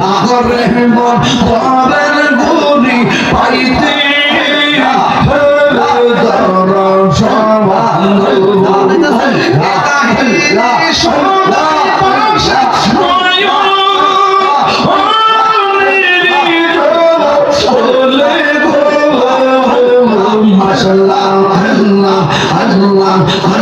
না করে মন পরের গুনি পাইতে মাশাআল্লাহ আল্লাহ আল্লাহ।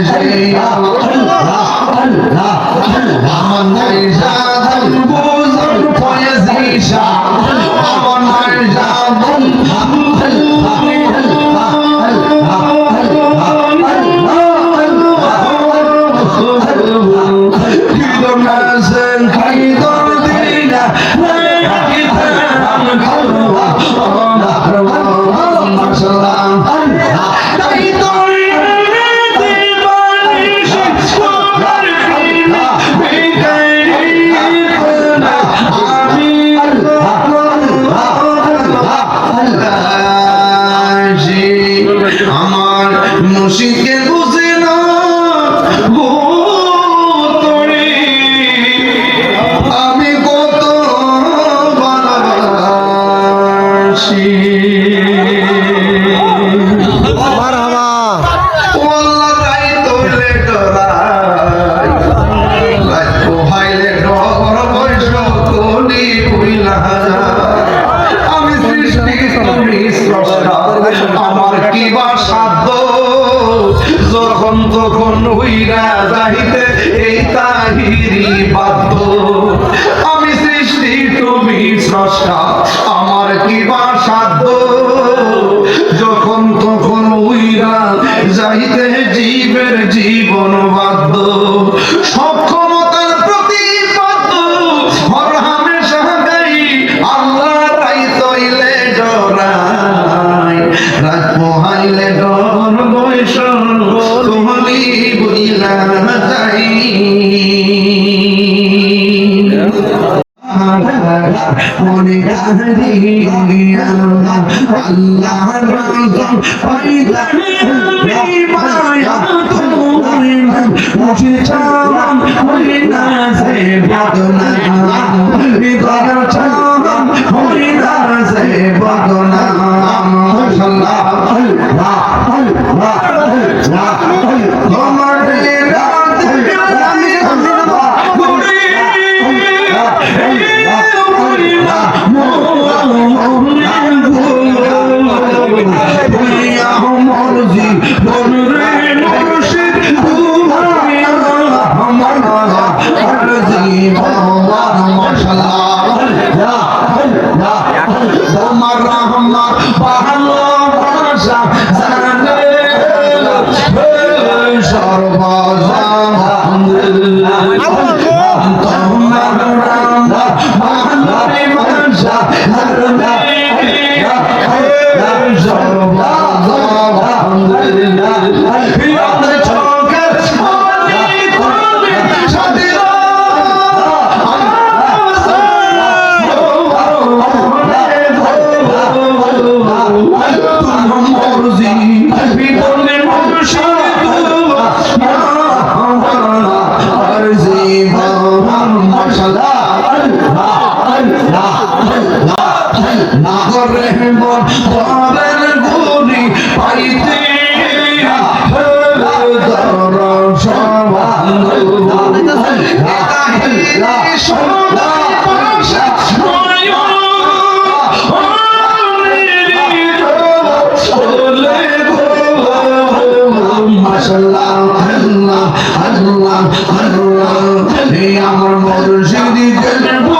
আমার যাইতে এই তাহিরি বাধ্য। আমি সৃষ্টি, তুমি স্রষ্টা, আমার কি বা সাধ্য? যখন তখন উইরা যাইতে জীবের জীবন মনে গাড়ি আল্লাহ রাজম পাইলা মায়া তুমি মুছে চাম হই না সে বদনা। হৃদয় চাম হই না সে বদনা। মাশাআল্লাহ, আল্লাহ আল্লাহ আল্লাহ। নাগরে এই আমার মুর্শিদি কেন বুঝে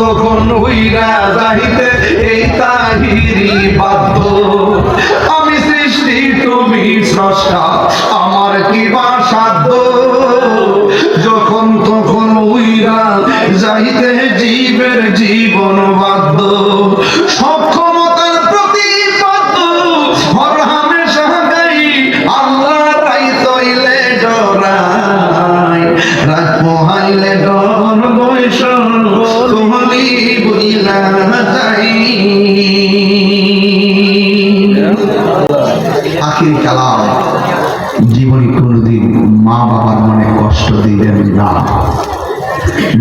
যখন উইরা যাইতে এই তাহিরি বাধ্য আমি সৃষ্টি, তুমি স্রষ্টা, আমার কি বা সাধ্য? যখন তখন উইরা যাইতে জীবের জীবন বাধ্য সক্ষমতার প্রতিপাদ্য হর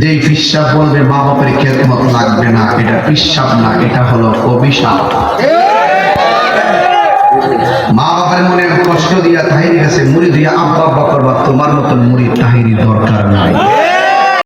যে পিসাব বলবে মা বাপের খেদমত লাগবে না। এটা পিসাব না, এটা হলো অভিশাপ। মা বাবার মনে কষ্ট দিয়া তাহিনী কাছে মুড়ি দিয়া আব্বা আব্বা করবা, তোমার মতন মুড়ি তাহিরি দরকার নাই।